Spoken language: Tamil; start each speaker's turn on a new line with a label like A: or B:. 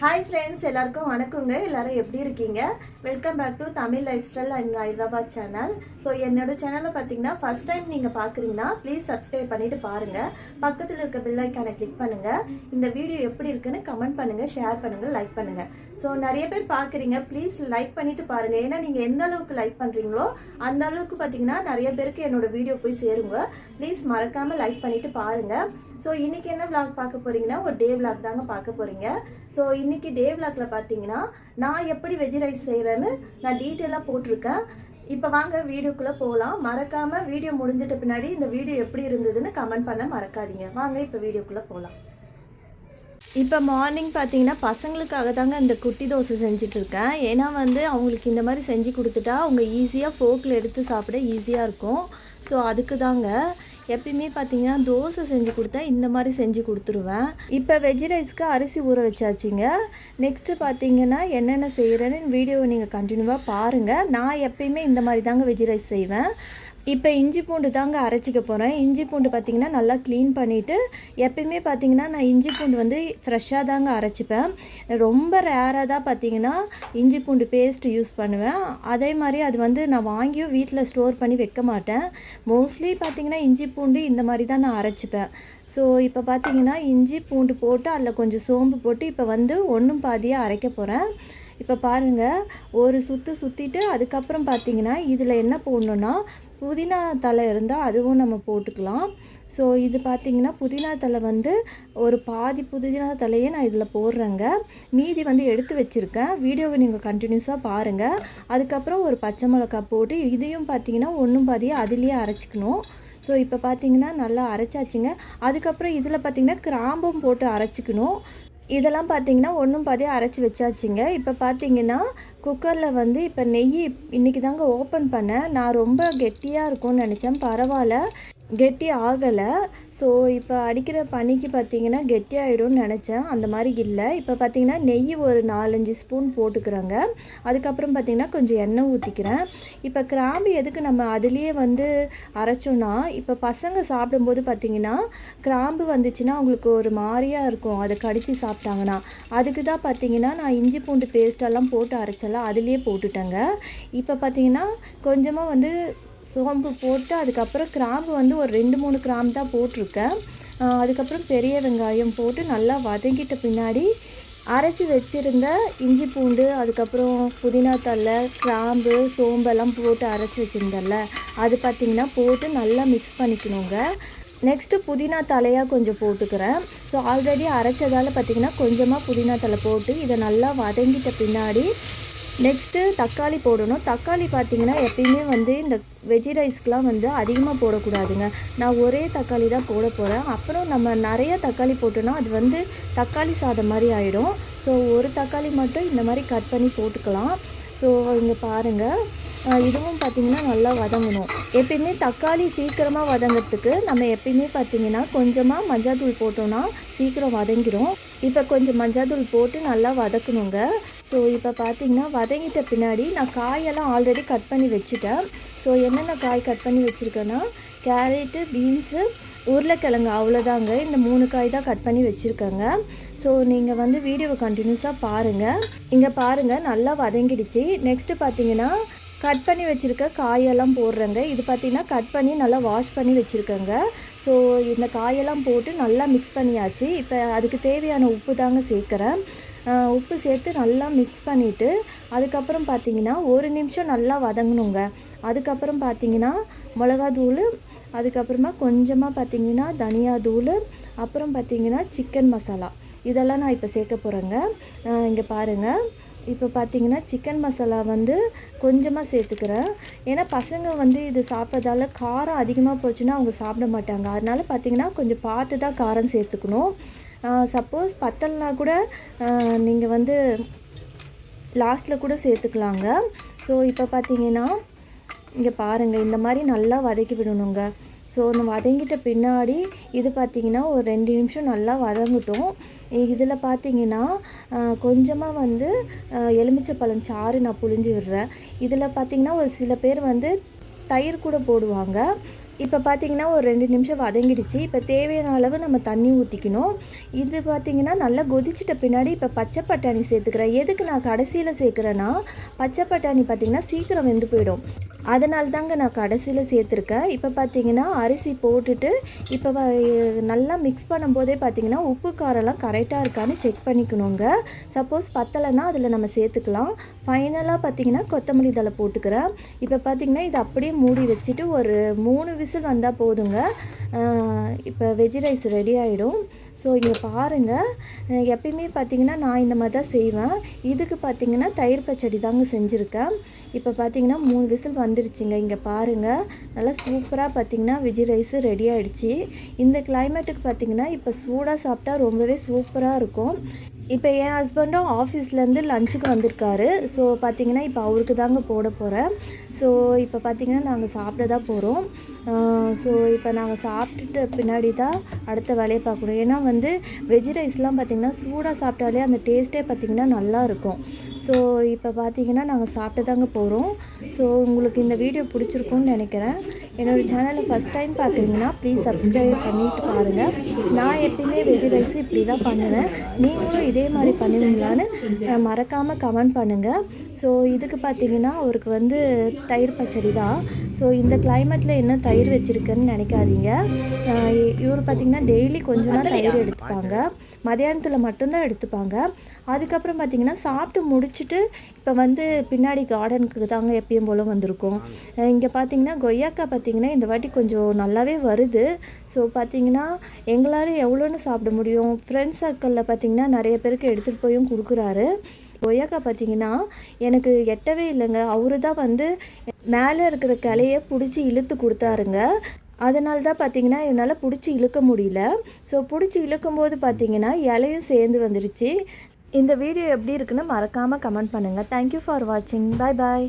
A: ஹாய் ஃப்ரெண்ட்ஸ் எல்லாருக்கும் வணக்கங்க. எல்லாரும் எப்படி இருக்கீங்க? Welcome back to Tamil lifestyle and Hyderabad channel so என்னோட சேனலை பார்த்தீங்கன்னா ஃபர்ஸ்ட் டைம் நீங்கள் பார்க்குறீங்கன்னா ப்ளீஸ் சப்ஸ்கிரைப் பண்ணிட்டு பாருங்க. பக்கத்தில் இருக்க பில்லைக்கான கிளிக் பண்ணுங்க. இந்த வீடியோ எப்படி இருக்குன்னு கமெண்ட் பண்ணுங்க ஷேர் பண்ணுங்க லைக் பண்ணுங்க. ஸோ நிறைய பேர் பார்க்குறீங்க ப்ளீஸ் லைக் பண்ணிட்டு பாருங்க. ஏன்னா நீங்கள் எந்த அளவுக்கு லைக் பண்ணுறீங்களோ அந்த அளவுக்கு பார்த்தீங்கன்னா நிறைய பேருக்கு என்னோட வீடியோ போய் சேருங்க. ப்ளீஸ் மறக்காமல் லைக் பண்ணிட்டு பாருங்க. ஸோ இன்னைக்கு என்ன விளாக் பார்க்க போறீங்கன்னா ஒரு டே விளாக் தாங்க பார்க்க போறீங்க. ஸோ இன்னைக்கு டே விளாக்ல பார்த்தீங்கன்னா நான் எப்படி வெஜ் ரைஸ் செய்கிறேன்னு நான் டீட்டெயிலாக போட்டிருக்கேன். இப்போ வாங்க வீடியோக்குள்ளே போகலாம். மறக்காம வீடியோ முடிஞ்சிட்ட பின்னாடி இந்த வீடியோ எப்படி இருந்ததுன்னு கமெண்ட் பண்ண மறக்காதீங்க. வாங்க இப்போ வீடியோக்குள்ளே போகலாம். இப்போ மார்னிங் பார்த்தீங்கன்னா பசங்களுக்காக தாங்க இந்த குட்டி தோசை செஞ்சுட்டு இருக்கேன். ஏன்னா வந்து அவங்களுக்கு இந்த மாதிரி செஞ்சு கொடுத்துட்டா அவங்க ஈஸியாக ஃபோக்கில் எடுத்து சாப்பிட ஈஸியாக இருக்கும். ஸோ அதுக்கு தாங்க எப்பயுமே பார்த்தீங்கன்னா தோசை செஞ்சு கொடுத்தா இந்த மாதிரி செஞ்சு கொடுத்துருவேன். இப்போ வெஜ் ரைஸ்க்கு அரிசி ஊற வச்சாச்சுங்க. நெக்ஸ்ட்டு பார்த்தீங்கன்னா என்னென்ன செய்கிறேன்னு வீடியோவை நீங்கள் கண்டினியூவாக பாருங்கள் நான் எப்பயுமே இந்த மாதிரி தாங்க வெஜ் ரைஸ் செய்வேன். இப்போ இஞ்சி பூண்டு தாங்க அரைச்சிக்க போகிறேன் இஞ்சி பூண்டு பார்த்திங்கன்னா நல்லா க்ளீன் பண்ணிவிட்டு எப்பயுமே பார்த்தீங்கன்னா நான் இஞ்சி பூண்டு வந்து ஃப்ரெஷ்ஷாக தாங்க அரைச்சிப்பேன். ரொம்ப ரேராக தான் பார்த்தீங்கன்னா இஞ்சி பூண்டு பேஸ்ட் யூஸ் பண்ணுவேன். அதே மாதிரி அது வந்து நான் வாங்கியும் வீட்டில் ஸ்டோர் பண்ணி வைக்க மாட்டேன். மோஸ்ட்லி பார்த்தீங்கன்னா இஞ்சி பூண்டு இந்த மாதிரி தான் நான் அரைச்சிப்பேன். ஸோ இப்போ பார்த்தீங்கன்னா இஞ்சி பூண்டு போட்டு அதில் கொஞ்சம் சோம்பு போட்டு இப்போ வந்து ஒன்றும் பாதியாக அரைக்க போகிறேன் இப்போ பாருங்கள் ஒரு சுற்று சுற்றிட்டு அதுக்கப்புறம் பார்த்தீங்கன்னா இதில் என்ன போடணுன்னா புதினா தலை இருந்தால் அதுவும் நம்ம போட்டுக்கலாம். ஸோ இது பார்த்திங்கன்னா புதினா தலை வந்து ஒரு பாதி புதினா தலையே நான் இதில் போடுறேங்க. மீதி வந்து எடுத்து வச்சுருக்கேன். வீடியோவை நீங்கள் கண்டினியூஸாக பாருங்கள் அதுக்கப்புறம் ஒரு பச்சை மிளகா போட்டு இதையும் பார்த்தீங்கன்னா ஒன்றும் பாதியாக அதுலேயே அரைச்சிக்கணும். ஸோ இப்போ பார்த்தீங்கன்னா நல்லா அரைச்சாச்சுங்க. அதுக்கப்புறம் இதில் பார்த்தீங்கன்னா கிராம்பும் போட்டு அரைச்சிக்கணும். இதெல்லாம் பார்த்தீங்கன்னா ஒன்றும் பாதியாக அரைச்சி வச்சாச்சுங்க. இப்போ பார்த்தீங்கன்னா குக்கரில் வந்து இப்போ நெய் இன்றைக்கி தாங்க ஓப்பன் பண்ணேன். நான் ரொம்ப கெட்டியாக இருக்கும்னு நினச்சேன். பரவாயில்ல. கெட்டி ஆகலை. ஸோ இப்போ அடிக்கிற பனிக்கு பார்த்தீங்கன்னா கெட்டியாயிடும்னு நினச்சேன். அந்த மாதிரி இல்லை. இப்போ பார்த்தீங்கன்னா நெய் ஒரு நாலஞ்சு ஸ்பூன் போட்டுக்கிறாங்க. அதுக்கப்புறம் பார்த்திங்கன்னா கொஞ்சம் எண்ணெய் ஊற்றிக்கிறேன் இப்போ கிராம்பு எதுக்கு நம்ம அதுலேயே வந்து அரைச்சோன்னா இப்போ பசங்க சாப்பிடும்போது பார்த்திங்கன்னா கிராம்பு வந்துச்சுன்னா அவங்களுக்கு ஒரு மாதிரியாக இருக்கும். அதை கடித்து சாப்பிட்டாங்கன்னா. அதுக்கு தான் பார்த்தீங்கன்னா நான் இஞ்சி பூண்டு பேஸ்ட்டெல்லாம் போட்டு அரைச்செல்லாம் அதுலேயே போட்டுட்டேங்க. இப்போ பார்த்திங்கன்னா கொஞ்சமாக வந்து சோம்பு போட்டு அதுக்கப்புறம் கிராம்பு வந்து ஒரு ரெண்டு மூணு கிராம்பு தான் போட்டிருக்கேன். அதுக்கப்புறம் பெரிய வெங்காயம் போட்டு நல்லா வதங்கிட்ட பின்னாடி அரைச்சி வச்சுருந்த இஞ்சி பூண்டு அதுக்கப்புறம் புதினா தழை கிராம்பு சோம்பெல்லாம் போட்டு அரைச்சி வச்சுருந்தல அது பார்த்திங்கன்னா போட்டு நல்லா மிக்ஸ் பண்ணிக்கணுங்க. நெக்ஸ்ட்டு புதினா தலையாக கொஞ்சம் போட்டுக்கிறேன். ஸோ ஆல்ரெடி அரைச்சதால் பார்த்திங்கன்னா கொஞ்சமாக புதினா தலை போட்டு இதை நல்லா வதங்கிட்ட பின்னாடி நெக்ஸ்ட்டு தக்காளி போடணும். தக்காளி பார்த்தீங்கன்னா எப்பயுமே வந்து இந்த வெஜ்ஜி ரைஸ்க்கெலாம் வந்து அதிகமாக போடக்கூடாதுங்க. நான் ஒரே தக்காளி தான் போட போகிறேன் அப்புறம் நம்ம நிறைய தக்காளி போட்டோன்னா அது வந்து தக்காளி சாதம் மாதிரி ஆகிடும் ஸோ ஒரு தக்காளி மட்டும் இந்த மாதிரி கட் பண்ணி போட்டுக்கலாம். ஸோ இங்கே பாருங்கள் இதுவும் பார்த்திங்கன்னா நல்லா வதங்கணும். எப்பயுமே தக்காளி சீக்கிரமாக வதங்கிறதுக்கு நம்ம எப்பயுமே பார்த்திங்கன்னா கொஞ்சமாக மஞ்சாத்தூள் போட்டோன்னா சீக்கிரம் வதங்கிடும் இப்போ கொஞ்சம் மஞ்சாத்தூள் போட்டு நல்லா வதக்கணுங்க. ஸோ இப்போ பார்த்தீங்கன்னா வதங்கிட்ட பின்னாடி நான் காயெல்லாம் ஆல்ரெடி கட் பண்ணி வச்சுட்டேன். ஸோ என்னென்ன காய் கட் பண்ணி வச்சுருக்கேன்னா கேரட்டு பீன்ஸு உருளைக்கிழங்கு அவ்வளோதாங்க இந்த மூணு காய் தான் கட் பண்ணி வச்சுருக்கேங்க. ஸோ நீங்கள் வந்து வீடியோவை கண்டினியூஸாக பாருங்கள் இங்கே பாருங்கள் நல்லா வதங்கிடுச்சு. நெக்ஸ்ட்டு பார்த்தீங்கன்னா கட் பண்ணி வச்சுருக்க காயெல்லாம் போடுறேங்க. இது பார்த்திங்கன்னா கட் பண்ணி நல்லா வாஷ் பண்ணி வச்சுருக்கேங்க. ஸோ இந்த காயெல்லாம் போட்டு நல்லா மிக்ஸ் பண்ணியாச்சு. இப்போ அதுக்கு தேவையான உப்பு தாங்க சேர்க்குறேன். உப்பு சேர்த்து நல்லா மிக்ஸ் பண்ணிவிட்டு அதுக்கப்புறம் பார்த்தீங்கன்னா ஒரு நிமிஷம் நல்லா வதங்கணுங்க. அதுக்கப்புறம் பார்த்தீங்கன்னா மிளகாத்தூள் அதுக்கப்புறமா கொஞ்சமாக பார்த்தீங்கன்னா தனியாத்தூள் அப்புறம் பார்த்திங்கன்னா சிக்கன் மசாலா இதெல்லாம் நான் இப்போ சேர்க்க போகிறேங்க இங்கே பாருங்கள் இப்போ பார்த்தீங்கன்னா சிக்கன் மசாலா வந்து கொஞ்சமாக சேர்த்துக்கிறேன். ஏன்னா பசங்க வந்து இது சாப்பிட்றதால காரம் அதிகமாக போச்சுன்னா அவங்க சாப்பிட மாட்டாங்க. அதனால் பார்த்தீங்கன்னா கொஞ்சம் பார்த்து தான் காரம் சேர்த்துக்கணும். சப்போஸ் பத்தலைனா கூட நீங்கள் வந்து லாஸ்ட்டில் கூட சேர்த்துக்கலாங்க. ஸோ இப்போ பார்த்தீங்கன்னா இங்கே பாருங்கள் இந்த மாதிரி நல்லா வதக்கி விடணுங்க. ஸோ நம்ம வதங்கிட்ட பின்னாடி இது பார்த்தீங்கன்னா ஒரு ரெண்டு நிமிஷம் நல்லா வதங்கட்டும். இதில் பார்த்தீங்கன்னா கொஞ்சமாக வந்து எலுமிச்சைப்பழம் சாறு நான் புழிஞ்சு விடுறேன். இதில் பார்த்தீங்கன்னா ஒரு சில பேர் வந்து தயிர் கூட போடுவாங்க. இப்போ பார்த்தீங்கன்னா ஒரு ரெண்டு நிமிஷம் வதங்கிடுச்சு. இப்போ தேவையான அளவு நம்ம தண்ணி ஊற்றிக்கணும் இது பார்த்தீங்கன்னா நல்லா கொதிச்சிட்ட பின்னாடி இப்போ பச்சை பட்டாணி சேர்த்துக்கிறேன். எதுக்கு நான் கடைசியில் சேர்க்குறேன்னா பச்சை பட்டாணி பார்த்தீங்கன்னா சீக்கிரம் வெந்து போயிடும். அதனால தாங்க நான் கடைசியில் சேர்த்துருக்கேன். இப்போ பார்த்தீங்கன்னா அரிசி போட்டுட்டு இப்போ வ- நல்லா மிக்ஸ் பண்ணும்போதே பார்த்தீங்கன்னா உப்பு காரம்லாம் கரெக்டாக இருக்கான்னு செக் பண்ணிக்கணுங்க. சப்போஸ் பத்தலைன்னா அதில் நம்ம சேர்த்துக்கலாம். ஃபைனலாக பார்த்தீங்கன்னா கொத்தமல்லி தழை போட்டுக்கிறேன். இப்போ பார்த்தீங்கன்னா இது அப்படியே மூடி வச்சுட்டு ஒரு மூணு விசில் வந்தால் போதுங்க. இப்போ வெஜ் ரைஸ் ரெடி ஆகிடும் ஸோ இங்கே பாருங்கள் எப்பயுமே பார்த்தீங்கன்னா நான் இந்த மாதிரி தான் செய்வேன். இதுக்கு பார்த்தீங்கன்னா தயிர் பச்சடி தாங்க செஞ்சுருக்கேன். இப்போ பார்த்தீங்கன்னா மூணு விசில் வந்துருச்சுங்க. இங்கே பாருங்கள் நல்லா சூப்பராக பார்த்தீங்கன்னா வெஜ் ரைஸு ரெடி ஆகிடுச்சி இந்த கிளைமேட்டுக்கு பார்த்தீங்கன்னா இப்போ சூடாக சாப்பிட்டா ரொம்பவே சூப்பராக இருக்கும். இப்போ என் ஹஸ்பண்டும் ஆஃபீஸ்லேருந்து லஞ்சுக்கு வந்திருக்காரு. ஸோ பார்த்தீங்கன்னா இப்போ அவருக்கு தாங்க போட போகிறேன் ஸோ இப்போ பார்த்தீங்கன்னா நாங்கள் சாப்பிட தான் போகிறோம் ஸோ இப்போ நாங்கள் சாப்பிட்டுட்டு பின்னாடி தான் அடுத்த வேலையை பார்க்கணும். ஏன்னா வந்து வெஜ் ரைஸ்லாம் பார்த்திங்கன்னா சூடாக சாப்பிட்டாலே அந்த டேஸ்ட்டே பார்த்திங்கன்னா நல்லா இருக்கும். ஸோ இப்போ பார்த்தீங்கன்னா நாங்கள் சாப்பிட்டு தாங்க போகிறோம் ஸோ உங்களுக்கு இந்த வீடியோ பிடிச்சிருக்கும்னு நினைக்கிறேன். என்னோடய சேனலை ஃபஸ்ட் டைம் பார்க்குறீங்கன்னா ப்ளீஸ் சப்ஸ்கிரைப் பண்ணிட்டு பாருங்கள் நான் எப்பயுமே வெஜ் ரைஸ் இப்படி தான் பண்ணுவேன். நீங்களும் இதே மாதிரி பண்ணுவீங்களான்னு மறக்காமல் கமெண்ட் பண்ணுங்கள் ஸோ இதுக்கு பார்த்தீங்கன்னா அவருக்கு வந்து தயிர் பச்சடி தான். ஸோ இந்த கிளைமேட்டில் என்ன தயிர் வச்சுருக்குன்னு நினைக்காதீங்க. இவர் பார்த்தீங்கன்னா டெய்லி கொஞ்சம் தான் தயிர் எடுத்துப்பாங்க. மதியானத்தில் மட்டும்தான் எடுத்துப்பாங்க. அதுக்கப்புறம் பார்த்தீங்கன்னா சாப்பிட்டு முடிச்சுட்டு இப்போ வந்து பின்னாடி கார்டனுக்கு தாங்க எப்பயும் போல் வந்திருக்கோம். இங்கே பார்த்தீங்கன்னா கொய்யாக்காய் பார்த்தீங்கன்னா இந்த வாட்டி கொஞ்சம் நல்லாவே வருது. ஸோ பார்த்தீங்கன்னா எங்களால் எவ்வளோன்னு சாப்பிட முடியும். ஃப்ரெண்ட்ஸ் சர்க்கிளில் பார்த்தீங்கன்னா நிறைய பேருக்கு எடுத்துகிட்டு போயும் கொடுக்குறாரு. கொய்யாக்காய் பார்த்தீங்கன்னா எனக்கு எட்டவே இல்லைங்க. அவரு தான் வந்து மேலே இருக்கிற கிளைய பிடிச்சி இழுத்து கொடுத்தாருங்க. அதனால தான் பார்த்தீங்கன்னா என்னால் பிடிச்சி இழுக்க முடியல. ஸோ பிடிச்சி இழுக்கும்போது பார்த்தீங்கன்னா இலையும் சேர்ந்து வந்துருச்சு. இந்த வீடியோ எப்படி இருக்குன்னு மறக்காமல் கமெண்ட் பண்ணுங்கள் தேங்க்யூ ஃபார் வாட்சிங் பை பாய்